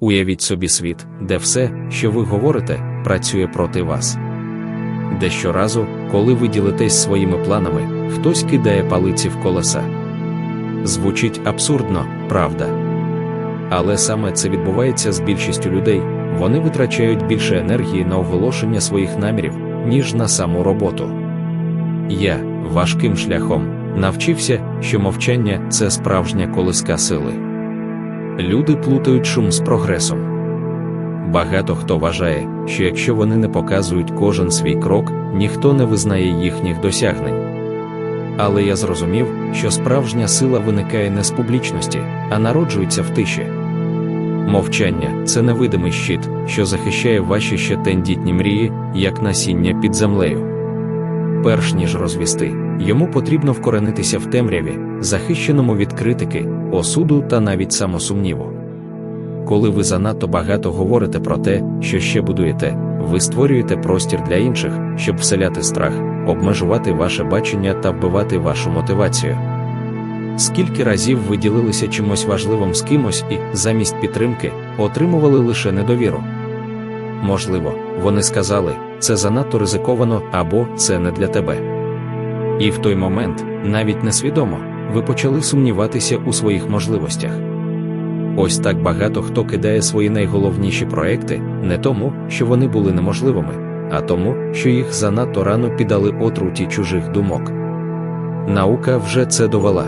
Уявіть собі світ, де все, що ви говорите, працює проти вас. Де щоразу, коли ви ділитесь своїми планами, хтось кидає палиці в колеса. Звучить абсурдно, правда. Але саме це відбувається з більшістю людей, вони витрачають більше енергії на оголошення своїх намірів, ніж на саму роботу. Я важким шляхом навчився, що мовчання це справжня колиска сили. Люди плутають шум з прогресом. Багато хто вважає, що якщо вони не показують кожен свій крок, ніхто не визнає їхніх досягнень. Але я зрозумів, що справжня сила виникає не з публічності, а народжується в тиші. Мовчання це невидимий щит, що захищає ваші ще тендітні мрії, як насіння під землею. Перш ніж розвісти, йому потрібно вкоренитися в темряві, захищеному від критики, осуду та навіть самосумніву. Коли ви занадто багато говорите про те, що ще будуєте, ви створюєте простір для інших, щоб вселяти страх, обмежувати ваше бачення та вбивати вашу мотивацію. Скільки разів ви ділилися чимось важливим з кимось і, замість підтримки, отримували лише недовіру? Можливо, вони сказали, це занадто ризиковано або це не для тебе. І в той момент, навіть несвідомо, ви почали сумніватися у своїх можливостях. Ось так багато хто кидає свої найголовніші проекти не тому, що вони були неможливими, а тому, що їх занадто рано піддали отруті чужих думок. Наука вже це довела.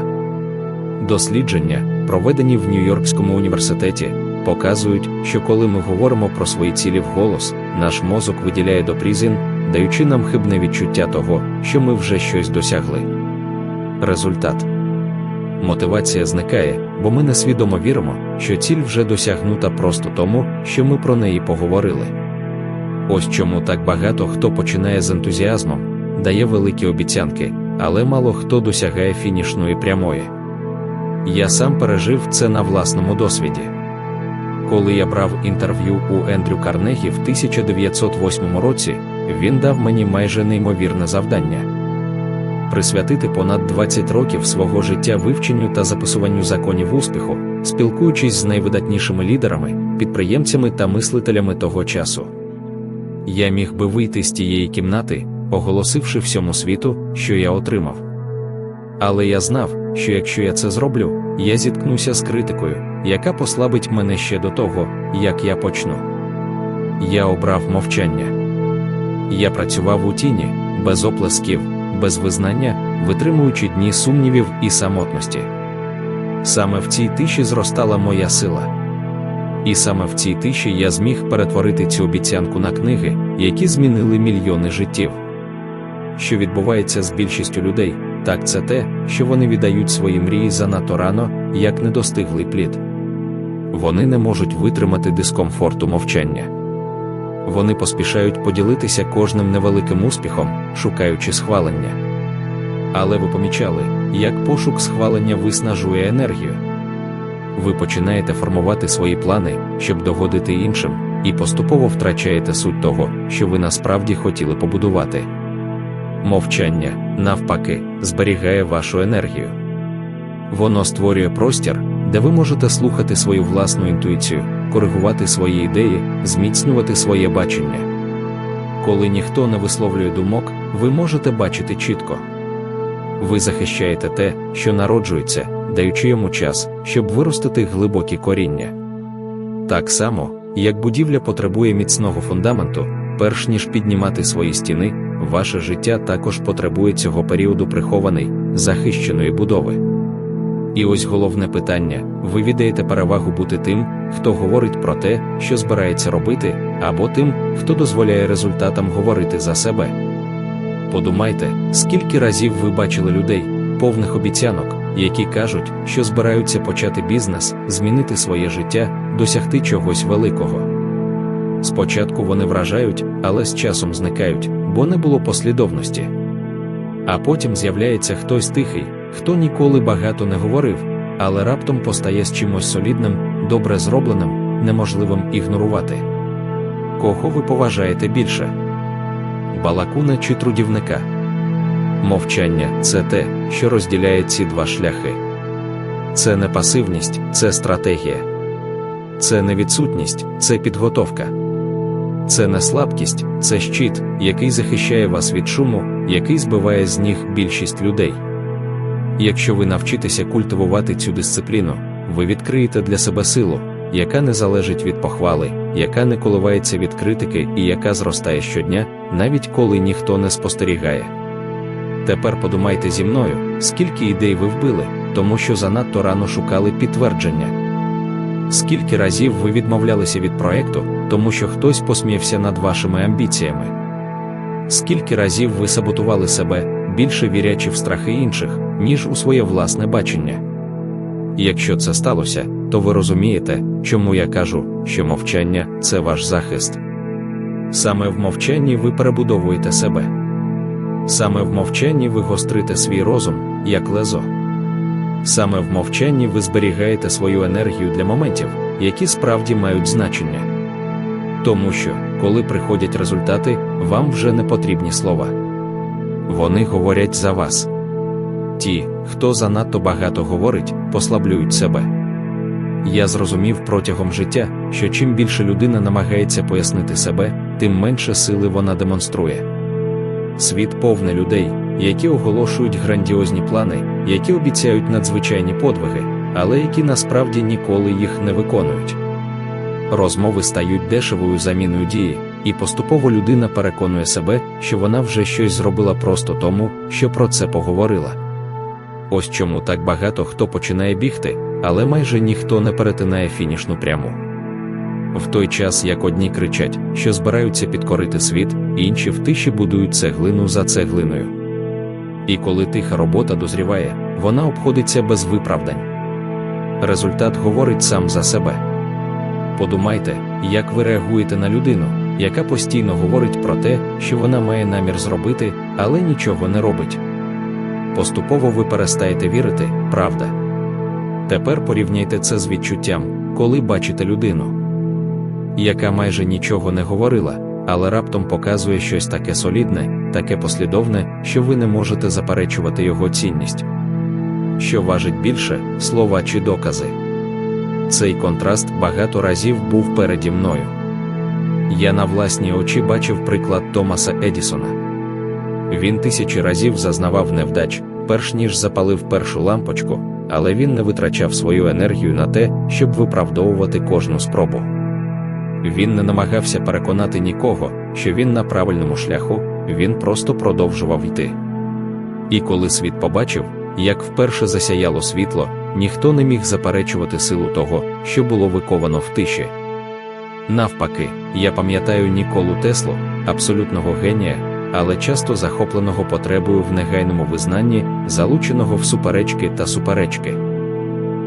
Дослідження, проведені в Нью-Йоркському університеті, показують, що коли ми говоримо про свої цілі вголос, наш мозок виділяє допрізин, даючи нам хибне відчуття того, що ми вже щось досягли. Результат мотивація зникає, бо ми несвідомо віримо, що ціль вже досягнута просто тому, що ми про неї поговорили. Ось чому так багато хто починає з ентузіазмом, дає великі обіцянки, але мало хто досягає фінішної прямої. Я сам пережив це на власному досвіді. Коли я брав інтерв'ю у Ендрю Карнегі в 1908 році, він дав мені майже неймовірне завдання присвятити понад 20 років свого життя вивченню та записуванню законів успіху, спілкуючись з найвидатнішими лідерами, підприємцями та мислителями того часу. Я міг би вийти з тієї кімнати, оголосивши всьому світу, що я отримав. Але я знав, що якщо я це зроблю, я зіткнуся з критикою, яка послабить мене ще до того, як я почну. Я обрав мовчання. Я працював у тіні, без оплесків, без визнання, витримуючи дні сумнівів і самотності. Саме в цій тиші зростала моя сила. І саме в цій тиші я зміг перетворити цю обіцянку на книги, які змінили мільйони життів. Що відбувається з більшістю людей, так це те, що вони віддають свої мрії занадто рано, як недостиглий плід. Вони не можуть витримати дискомфорту мовчання. Вони поспішають поділитися кожним невеликим успіхом, шукаючи схвалення. Але ви помічали, як пошук схвалення виснажує енергію. Ви починаєте формувати свої плани, щоб догодити іншим, і поступово втрачаєте суть того, що ви насправді хотіли побудувати. Мовчання, навпаки, зберігає вашу енергію. Воно створює простір, де ви можете слухати свою власну інтуїцію, коригувати свої ідеї, зміцнювати своє бачення. Коли ніхто не висловлює думок, ви можете бачити чітко. Ви захищаєте те, що народжується, даючи йому час, щоб виростити глибокі коріння. Так само, як будівля потребує міцного фундаменту, перш ніж піднімати свої стіни, ваше життя також потребує цього періоду прихований, захищеної будови. І ось головне питання: ви віддаєте перевагу бути тим, хто говорить про те, що збирається робити, або тим, хто дозволяє результатам говорити за себе. Подумайте, скільки разів ви бачили людей, повних обіцянок, які кажуть, що збираються почати бізнес, змінити своє життя, досягти чогось великого. Спочатку вони вражають, але з часом зникають, бо не було послідовності. А потім з'являється хтось тихий, хто ніколи багато не говорив, але раптом постає з чимось солідним, добре зробленим, неможливим ігнорувати. Кого ви поважаєте більше? Балакуна чи трудівника? Мовчання це те, що розділяє ці два шляхи. Це не пасивність, це стратегія. це не відсутність, це підготовка. Це не слабкість, це щит, який захищає вас від шуму, який збиває з ніг більшість людей. Якщо ви навчитеся культивувати цю дисципліну, ви відкриєте для себе силу, яка не залежить від похвали, яка не коливається від критики і яка зростає щодня, навіть коли ніхто не спостерігає. Тепер подумайте зі мною, скільки ідей ви вбили, тому що занадто рано шукали підтвердження. Скільки разів ви відмовлялися від проекту, тому що хтось посміявся над вашими амбіціями? Скільки разів ви саботували себе, більше вірячи в страхи інших, ніж у своє власне бачення? Якщо це сталося, то ви розумієте, чому я кажу, що мовчання це ваш захист. Саме в мовчанні ви перебудовуєте себе. Саме в мовчанні ви гострите свій розум, як лезо. Саме в мовчанні ви зберігаєте свою енергію для моментів, які справді мають значення. Тому що, коли приходять результати, вам вже не потрібні слова. Вони говорять за вас. Ті, хто занадто багато говорить, послаблюють себе. Я зрозумів протягом життя, що чим більше людина намагається пояснити себе, тим менше сили вона демонструє. Світ повний людей, які оголошують грандіозні плани, які обіцяють надзвичайні подвиги, але які насправді ніколи їх не виконують. Розмови стають дешевою заміною дії, і поступово людина переконує себе, що вона вже щось зробила просто тому, що про це поговорила. Ось чому так багато хто починає бігти, але майже ніхто не перетинає фінішну пряму. В той час як одні кричать, що збираються підкорити світ, інші в тиші будують цеглину за цеглиною. І коли тиха робота дозріває, вона обходиться без виправдань. Результат говорить сам за себе. Подумайте, як ви реагуєте на людину, яка постійно говорить про те, що вона має намір зробити, але нічого не робить. Поступово ви перестаєте вірити, правда. Тепер порівняйте це з відчуттям, коли бачите людину, яка майже нічого не говорила, але раптом показує щось таке солідне, таке послідовне, що ви не можете заперечувати його цінність. Що важить більше слова чи докази. Цей контраст багато разів був переді мною. Я на власні очі бачив приклад Томаса Едісона. Він тисячі разів зазнавав невдач, перш ніж запалив першу лампочку, але він не витрачав свою енергію на те, щоб виправдовувати кожну спробу. Він не намагався переконати нікого, що він на правильному шляху, він просто продовжував йти. І коли світ побачив, як вперше засяяло світло, ніхто не міг заперечувати силу того, що було виковано в тиші. Навпаки, я пам'ятаю Ніколу Теслу, абсолютного генія, але часто захопленого потребою в негайному визнанні, залученого в суперечки та суперечки.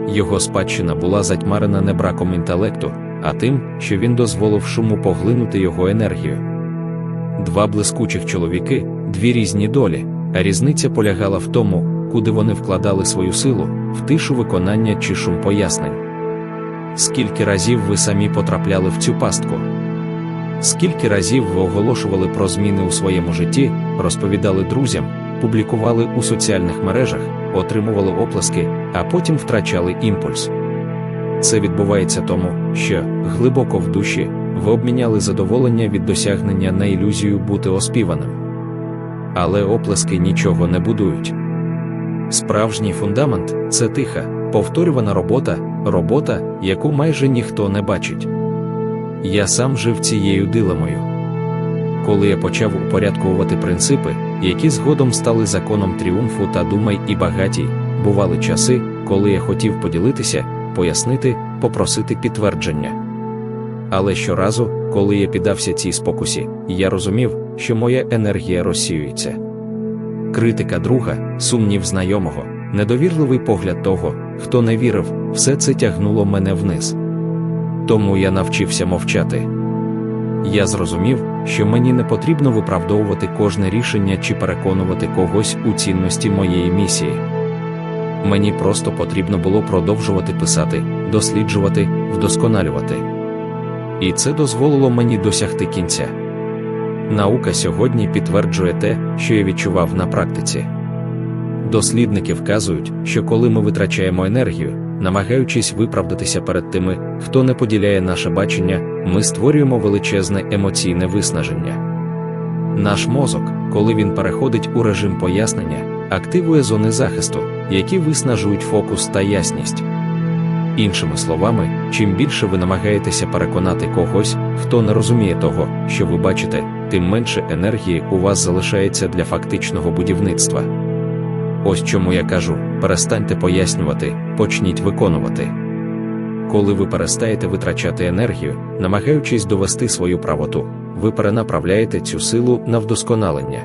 Його спадщина була затьмарена не браком інтелекту, а тим, що він дозволив шуму поглинути його енергію. Два блискучих чоловіки, дві різні долі, а різниця полягала в тому, куди вони вкладали свою силу, в тишу виконання чи шум пояснень. Скільки разів ви самі потрапляли в цю пастку? Скільки разів ви оголошували про зміни у своєму житті, розповідали друзям, публікували у соціальних мережах, отримували оплески, а потім втрачали імпульс. Це відбувається тому, що, глибоко в душі, ви обміняли задоволення від досягнення на ілюзію бути оспіваним. Але оплески нічого не будують. Справжній фундамент це тиха, повторювана робота, робота, яку майже ніхто не бачить. Я сам жив цією дилемою. Коли я почав упорядковувати принципи, які згодом стали законом тріумфу та думай і багатій, бували часи, коли я хотів поділитися, пояснити, попросити підтвердження. Але щоразу, коли я піддався цій спокусі, я розумів, що моя енергія розсіюється. Критика друга, сумнів знайомого, недовірливий погляд того, хто не вірив, все це тягнуло мене вниз. Тому я навчився мовчати. Я зрозумів, що мені не потрібно виправдовувати кожне рішення чи переконувати когось у цінності моєї місії. Мені просто потрібно було продовжувати писати, досліджувати, вдосконалювати. І це дозволило мені досягти кінця. Наука сьогодні підтверджує те, що я відчував на практиці. Дослідники вказують, що коли ми витрачаємо енергію, намагаючись виправдатися перед тими, хто не поділяє наше бачення, ми створюємо величезне емоційне виснаження. Наш мозок, коли він переходить у режим пояснення, активує зони захисту, які виснажують фокус та ясність. Іншими словами, чим більше ви намагаєтеся переконати когось, хто не розуміє того, що ви бачите, тим менше енергії у вас залишається для фактичного будівництва. Ось чому я кажу: перестаньте пояснювати, почніть виконувати. Коли ви перестаєте витрачати енергію, намагаючись довести свою правоту, ви перенаправляєте цю силу на вдосконалення.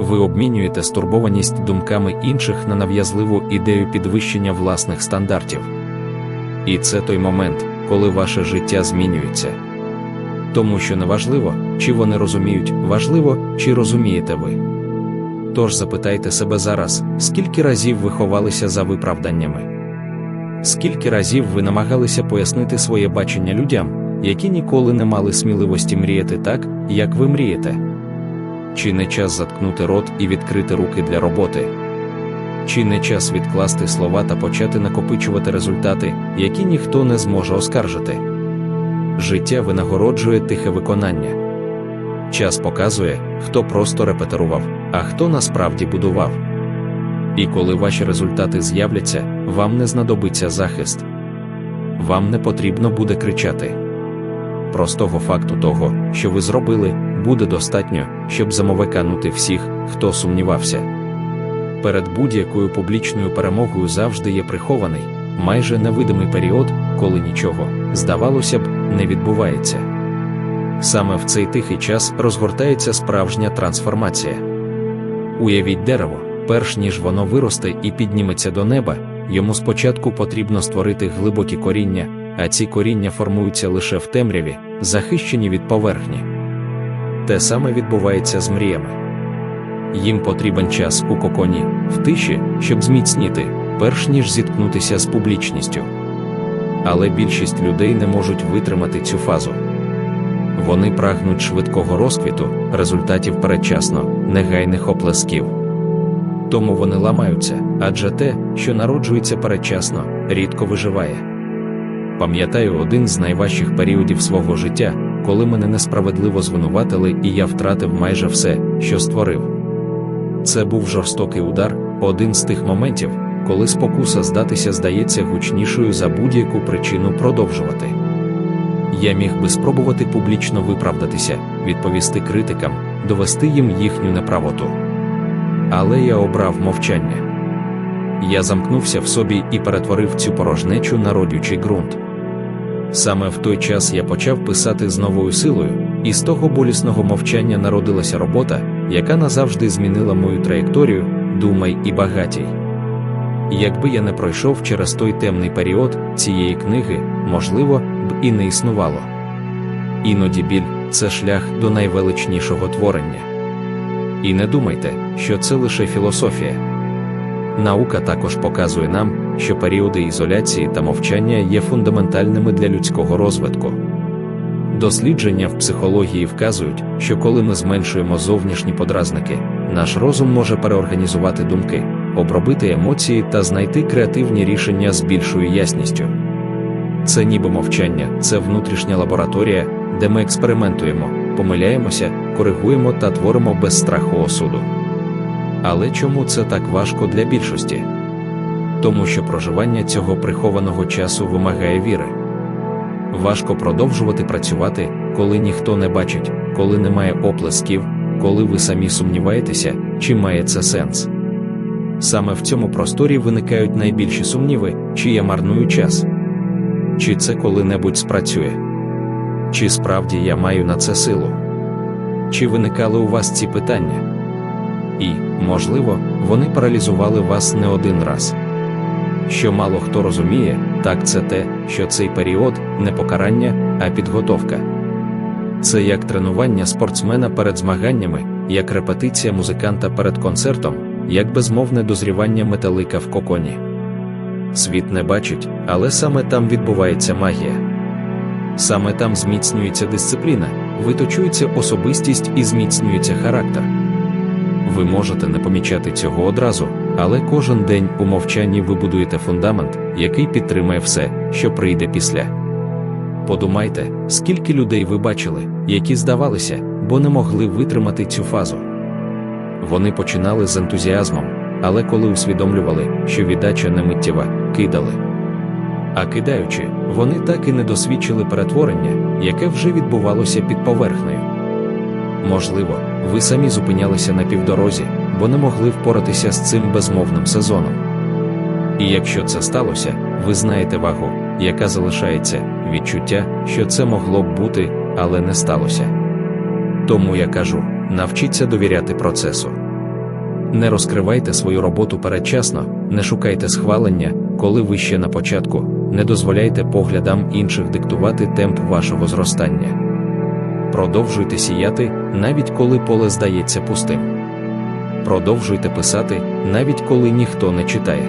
Ви обмінюєте стурбованість думками інших на нав'язливу ідею підвищення власних стандартів. І це той момент, коли ваше життя змінюється. Тому що неважливо, чи вони розуміють, важливо, чи розумієте ви. Тож запитайте себе зараз, скільки разів ви ховалися за виправданнями? Скільки разів ви намагалися пояснити своє бачення людям, які ніколи не мали сміливості мріяти так, як ви мрієте? Чи не час заткнути рот і відкрити руки для роботи? Чи не час відкласти слова та почати накопичувати результати, які ніхто не зможе оскаржити? Життя винагороджує тихе виконання. Час показує, хто просто репетирував, а хто насправді будував. І коли ваші результати з'являться, вам не знадобиться захист. Вам не потрібно буде кричати. Простого факту того, що ви зробили, буде достатньо, щоб замовиканути всіх, хто сумнівався. Перед будь-якою публічною перемогою завжди є прихований, майже невидимий період, коли нічого, здавалося б, не відбувається. Саме в цей тихий час розгортається справжня трансформація. Уявіть дерево, перш ніж воно виросте і підніметься до неба, йому спочатку потрібно створити глибокі коріння, а ці коріння формуються лише в темряві, захищені від поверхні. Те саме відбувається з мріями. Їм потрібен час у коконі, в тиші, щоб зміцніти, перш ніж зіткнутися з публічністю. Але більшість людей не можуть витримати цю фазу. Вони прагнуть швидкого розквіту, результатів передчасно, негайних оплесків. Тому вони ламаються, адже те, що народжується передчасно, рідко виживає. Пам'ятаю один з найважчих періодів свого життя, коли мене несправедливо звинуватили, і я втратив майже все, що створив. Це був жорстокий удар, один з тих моментів, коли спокуса здатися здається гучнішою за будь-яку причину продовжувати. Я міг би спробувати публічно виправдатися, відповісти критикам, довести їм їхню неправоту. Але я обрав мовчання. Я замкнувся в собі і перетворив цю порожнечу на родючий ґрунт. Саме в той час я почав писати з новою силою, і з того болісного мовчання народилася робота, яка назавжди змінила мою траєкторію, думай і багатій. Якби я не пройшов через той темний період цієї книги, можливо, і не існувало. Іноді біль це шлях до найвеличнішого творення. І не думайте, що це лише філософія. Наука також показує нам, що періоди ізоляції та мовчання є фундаментальними для людського розвитку. Дослідження в психології вказують, що коли ми зменшуємо зовнішні подразники, наш розум може переорганізувати думки, обробити емоції та знайти креативні рішення з більшою ясністю. Це ніби мовчання, це внутрішня лабораторія, де ми експериментуємо, помиляємося, коригуємо та творимо без страху осуду. Але чому це так важко для більшості? Тому що проживання цього прихованого часу вимагає віри. Важко продовжувати працювати, коли ніхто не бачить, коли немає оплесків, коли ви самі сумніваєтеся, чи має це сенс. Саме в цьому просторі виникають найбільші сумніви, чи я марную час, чи це коли-небудь спрацює, чи справді я маю на це силу, чи виникали у вас ці питання? І, можливо, вони паралізували вас не один раз. Що мало хто розуміє, так це те, що цей період не покарання, а підготовка. Це як тренування спортсмена перед змаганнями, як репетиція музиканта перед концертом, як безмовне дозрівання металика в коконі. Світ не бачить, але саме там відбувається магія. Саме там зміцнюється дисципліна, виточується особистість і зміцнюється характер. Ви можете не помічати цього одразу, Але кожен день у мовчанні ви будуєте фундамент, який підтримає все, що прийде після. Подумайте, скільки людей ви бачили, які здавалися, бо не могли витримати цю фазу. Вони починали з ентузіазмом, але коли усвідомлювали, що віддача не миттєва, кидали. А кидаючи, вони так і не досвідчили перетворення, яке вже відбувалося під поверхнею. Можливо, ви самі зупинялися на півдорозі, бо не могли впоратися з цим безмовним сезоном. І якщо це сталося, ви знаєте вагу, яка залишається, відчуття, що це могло б бути, але не сталося. Тому я кажу: навчіться довіряти процесу. Не розкривайте свою роботу передчасно, не шукайте схвалення, коли ви ще на початку, не дозволяйте поглядам інших диктувати темп вашого зростання. Продовжуйте сіяти, навіть коли поле здається пустим. Продовжуйте писати, навіть коли ніхто не читає.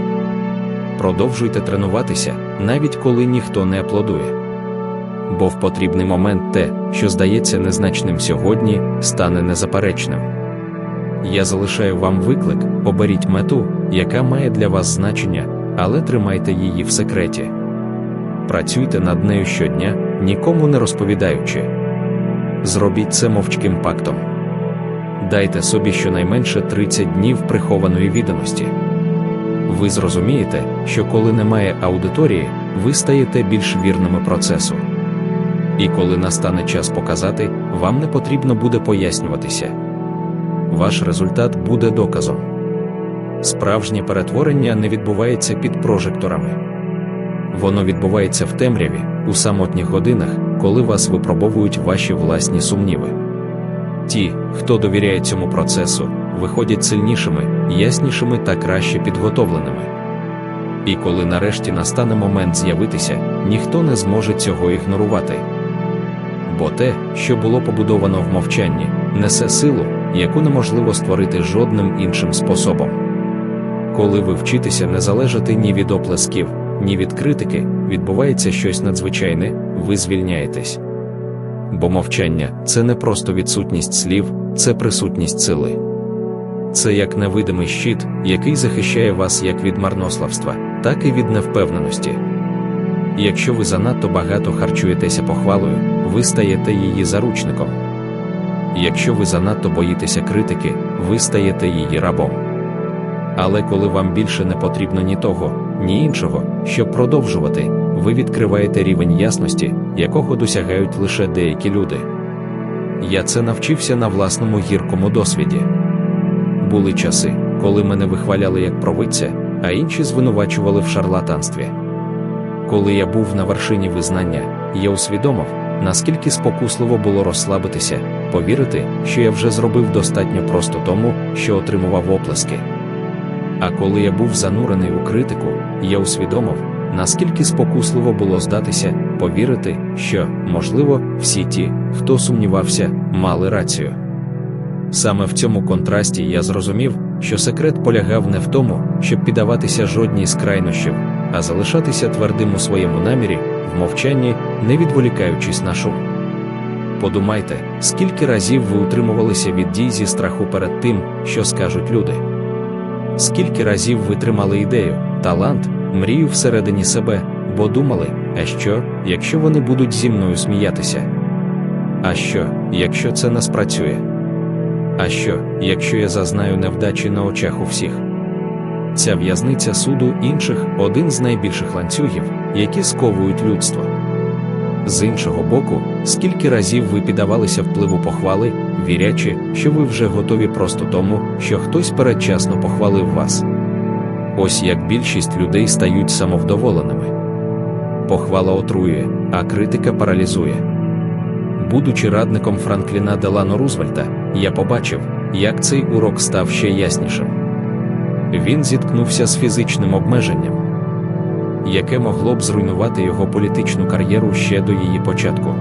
Продовжуйте тренуватися, навіть коли ніхто не аплодує. Бо в потрібний момент те, що здається незначним сьогодні, стане незаперечним. Я залишаю вам виклик, оберіть мету, яка має для вас значення, але тримайте її в секреті. Працюйте над нею щодня, нікому не розповідаючи. Зробіть це мовчким пактом. Дайте собі щонайменше 30 днів прихованої відданості. Ви зрозумієте, що коли немає аудиторії, ви стаєте більш вірними процесу. І коли настане час показати, вам не потрібно буде пояснюватися. Ваш результат буде доказом. Справжнє перетворення не відбувається під прожекторами. Воно відбувається в темряві, у самотніх годинах, коли вас випробовують ваші власні сумніви. Ті, хто довіряє цьому процесу, виходять сильнішими, яснішими та краще підготовленими. І коли нарешті настане момент з'явитися, ніхто не зможе цього ігнорувати. Бо те, що було побудовано в мовчанні, несе силу, яку неможливо створити жодним іншим способом. Коли ви вчитеся не залежати ні від оплесків, ні від критики, відбувається щось надзвичайне, ви звільняєтесь. Бо мовчання це не просто відсутність слів, це присутність сили. Це як невидимий щит, який захищає вас як від марнославства, так і від невпевненості. Якщо ви занадто багато харчуєтеся похвалою, ви стаєте її заручником. Якщо ви занадто боїтеся критики, ви стаєте її рабом. Але коли вам більше не потрібно ні того, ні іншого, щоб продовжувати, ви відкриваєте рівень ясності, якого досягають лише деякі люди. Я це навчився на власному гіркому досвіді. Були часи, коли мене вихваляли як провидця, а інші звинувачували в шарлатанстві. Коли я був на вершині визнання, я усвідомив, наскільки спокусливо було розслабитися, повірити, що я вже зробив достатньо просто тому, що отримував оплески. А коли я був занурений у критику, я усвідомив, наскільки спокусливо було здатися, повірити, що, можливо, всі ті, хто сумнівався, мали рацію. Саме в цьому контрасті я зрозумів, що секрет полягав не в тому, щоб піддаватися жодній з крайнощів, а залишатися твердим у своєму намірі, в мовчанні, не відволікаючись на шум. Подумайте, скільки разів ви утримувалися від дій зі страху перед тим, що скажуть люди. Скільки разів ви тримали ідею, талант, мрію всередині себе, бо думали, а що, якщо вони будуть зі мною сміятися? А що, якщо це не спрацює? А що, якщо я зазнаю невдачі на очах у всіх? Ця в'язниця суду інших один з найбільших ланцюгів, які сковують людство. З іншого боку, скільки разів ви піддавалися впливу похвали, вірячи, що ви вже готові просто тому, що хтось передчасно похвалив вас. Ось як більшість людей стають самовдоволеними. Похвала отруює, а критика паралізує. Будучи радником Франкліна Делано Рузвельта, я побачив, як цей урок став ще яснішим. Він зіткнувся з фізичним обмеженням, яке могло б зруйнувати його політичну кар'єру ще до її початку.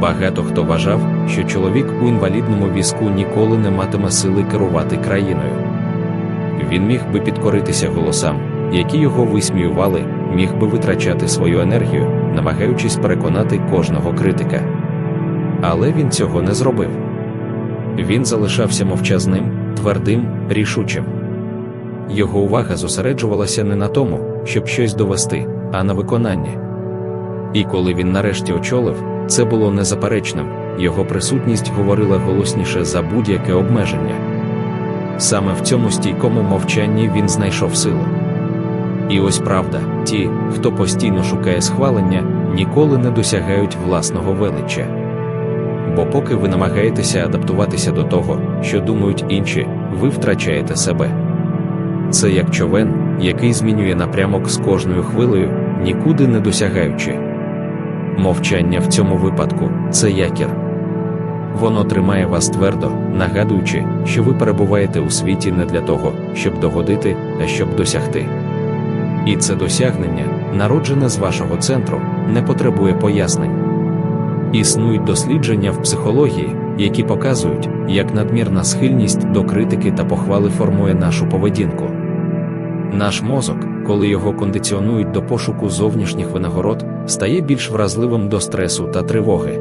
Багато хто вважав, що чоловік у інвалідному візку ніколи не матиме сили керувати країною. Він міг би підкоритися голосам, які його висміювали, міг би витрачати свою енергію, намагаючись переконати кожного критика. Але він цього не зробив. Він залишався мовчазним, твердим, рішучим. Його увага зосереджувалася не на тому, щоб щось довести, а на виконанні. І коли він нарешті очолив, це було незаперечним, його присутність говорила голосніше за будь-яке обмеження. Саме в цьому стійкому мовчанні він знайшов силу. І ось правда, ті, хто постійно шукає схвалення, ніколи не досягають власного величчя. Бо поки ви намагаєтеся адаптуватися до того, що думають інші, ви втрачаєте себе. Це як човен, який змінює напрямок з кожною хвилею, нікуди не досягаючи. Мовчання в цьому випадку це якір. Воно тримає вас твердо, нагадуючи, що ви перебуваєте у світі не для того, щоб догодити, а щоб досягти. І це досягнення, народжене з вашого центру, не потребує пояснень. Існують дослідження в психології, які показують, як надмірна схильність до критики та похвали формує нашу поведінку. Наш мозок, коли його кондиціонують до пошуку зовнішніх винагород, стає більш вразливим до стресу та тривоги.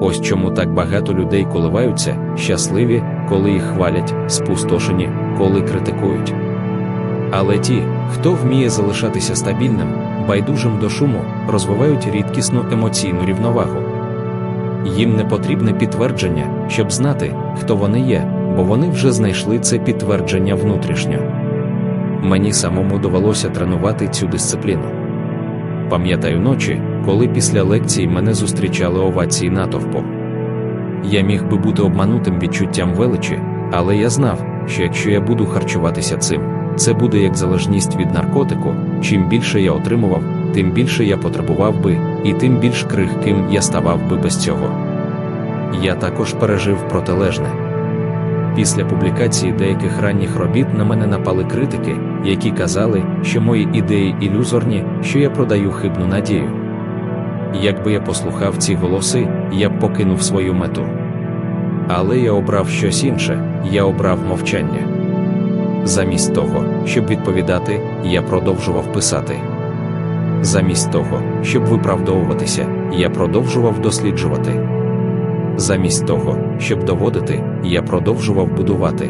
Ось чому так багато людей коливаються, щасливі, коли їх хвалять, спустошені, коли критикують. Але ті, хто вміє залишатися стабільним, байдужим до шуму, розвивають рідкісну емоційну рівновагу. Їм не потрібне підтвердження, щоб знати, хто вони є, бо вони вже знайшли це підтвердження внутрішньо. Мені самому довелося тренувати цю дисципліну. Пам'ятаю ночі, коли після лекції мене зустрічали овації натовпу. Я міг би бути обманутим відчуттям величі, але я знав, що якщо я буду харчуватися цим, це буде як залежність від наркотику. Чим більше я отримував, тим більше я потребував би, і тим більш крихким я ставав би без цього. Я також пережив протилежне. Після публікації деяких ранніх робіт на мене напали критики, які казали, що мої ідеї ілюзорні, що я продаю хибну надію. Якби я послухав ці голоси, я б покинув свою мету. Але я обрав щось інше, я обрав мовчання. Замість того, щоб відповідати, я продовжував писати. Замість того, щоб виправдовуватися, я продовжував досліджувати. Замість того, щоб доводити, я продовжував будувати.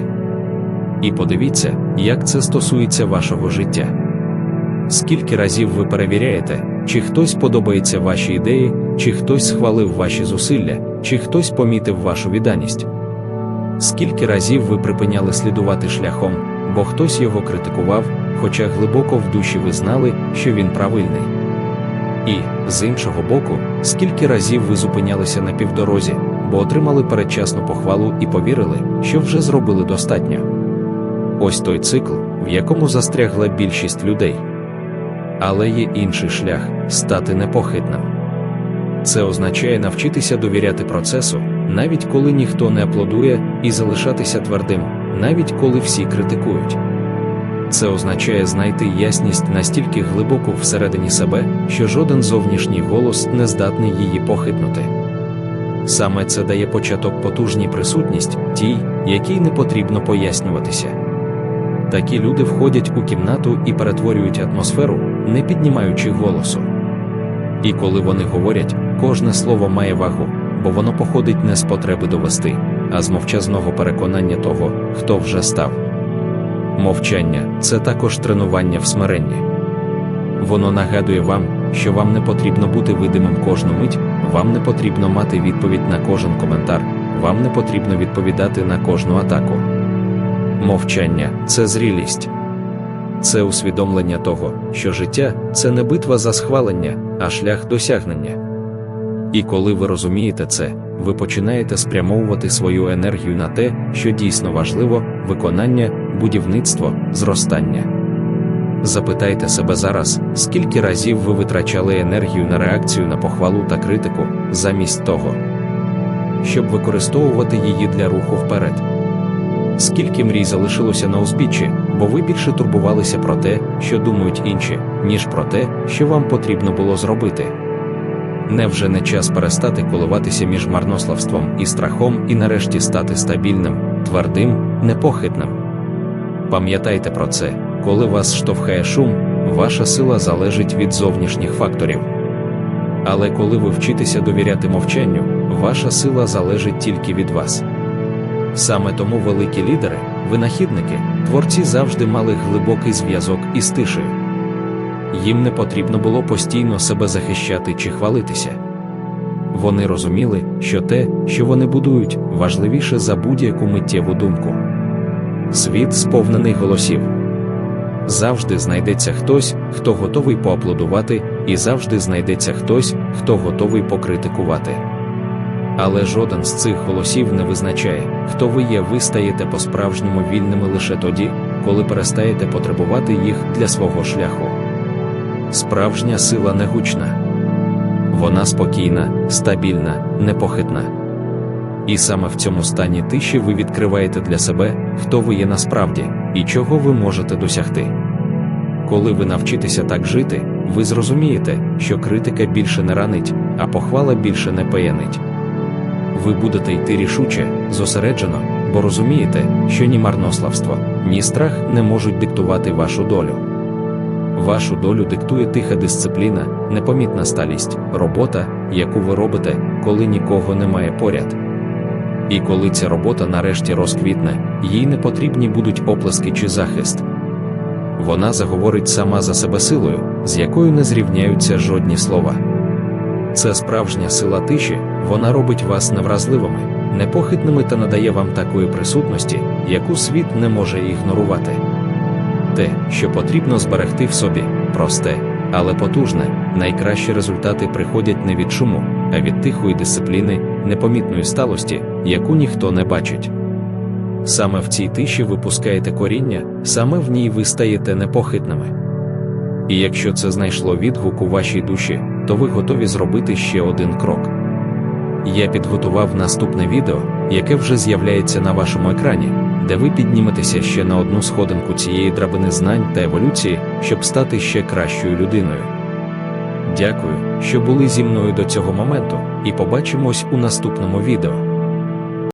І подивіться, як це стосується вашого життя. Скільки разів ви перевіряєте, чи хтось подобається ваші ідеї, чи хтось схвалив ваші зусилля, чи хтось помітив вашу відданість? Скільки разів ви припиняли слідувати шляхом, бо хтось його критикував, хоча глибоко в душі ви знали, що він правильний? І, з іншого боку, скільки разів ви зупинялися на півдорозі, бо отримали передчасну похвалу і повірили, що вже зробили достатньо? Ось той цикл, в якому застрягла більшість людей. Але є інший шлях стати непохитним. Це означає навчитися довіряти процесу, навіть коли ніхто не аплодує, і залишатися твердим, навіть коли всі критикують. Це означає знайти ясність настільки глибоко всередині себе, що жоден зовнішній голос не здатний її похитнути. Саме це дає початок потужній присутність, тій, якій не потрібно пояснюватися. Такі люди входять у кімнату і перетворюють атмосферу, не піднімаючи голосу. І коли вони говорять, кожне слово має вагу, бо воно походить не з потреби довести, а з мовчазного переконання того, хто вже став. Мовчання це також тренування в смиренні. Воно нагадує вам, що вам не потрібно бути видимим кожну мить, вам не потрібно мати відповідь на кожен коментар, вам не потрібно відповідати на кожну атаку. Мовчання це зрілість, це усвідомлення того, що життя це не битва за схвалення, а шлях досягнення. І коли ви розумієте це, ви починаєте спрямовувати свою енергію на те, що дійсно важливо виконання, будівництво, зростання. Запитайте себе зараз, скільки разів ви витрачали енергію на реакцію на похвалу та критику, замість того, щоб використовувати її для руху вперед. Скільки мрій залишилося на узбіччі, бо ви більше турбувалися про те, що думають інші, ніж про те, що вам потрібно було зробити. Невже не час перестати коливатися між марнославством і страхом і нарешті стати стабільним, твердим, непохитним? Пам'ятайте про це, коли вас штовхає шум, ваша сила залежить від зовнішніх факторів. Але коли ви вчитеся довіряти мовчанню, ваша сила залежить тільки від вас. Саме тому великі лідери, Винахідники, творці завжди мали глибокий зв'язок із тишею. Їм не потрібно було постійно себе захищати чи хвалитися. Вони розуміли, що те, що вони будують, важливіше за будь-яку миттєву думку. Світ сповнений голосів. Завжди знайдеться хтось, хто готовий поаплодувати, і завжди знайдеться хтось, хто готовий покритикувати. Але жоден з цих голосів не визначає, хто ви є, ви стаєте по-справжньому вільними лише тоді, коли перестаєте потребувати їх для свого шляху. Справжня сила не гучна. Вона спокійна, стабільна, непохитна. І саме в цьому стані тиші ви відкриваєте для себе, хто ви є насправді і чого ви можете досягти. Коли ви навчитеся так жити, ви зрозумієте, що критика більше не ранить, а похвала більше не паянить. Ви будете йти рішуче, зосереджено, бо розумієте, що ні марнославство, ні страх не можуть диктувати вашу долю. Вашу долю диктує тиха дисципліна, непомітна сталість, робота, яку ви робите, коли нікого немає поряд. І коли ця робота нарешті розквітне, їй не потрібні будуть оплески чи захист. Вона заговорить сама за себе силою, з якою не зрівняються жодні слова. Це справжня сила тиші, вона робить вас невразливими, непохитними та надає вам такої присутності, яку світ не може ігнорувати. Те, що потрібно зберегти в собі, просте, але потужне, найкращі результати приходять не від шуму, а від тихої дисципліни, непомітної сталості, яку ніхто не бачить. Саме в цій тиші ви пускаєте коріння, саме в ній ви стаєте непохитними. І якщо це знайшло відгук у вашій душі, то ви готові зробити ще один крок. Я підготував наступне відео, яке вже з'являється на вашому екрані, де ви підніметеся ще на одну сходинку цієї драбини знань та еволюції, щоб стати ще кращою людиною. Дякую, що були зі мною до цього моменту, і побачимось у наступному відео.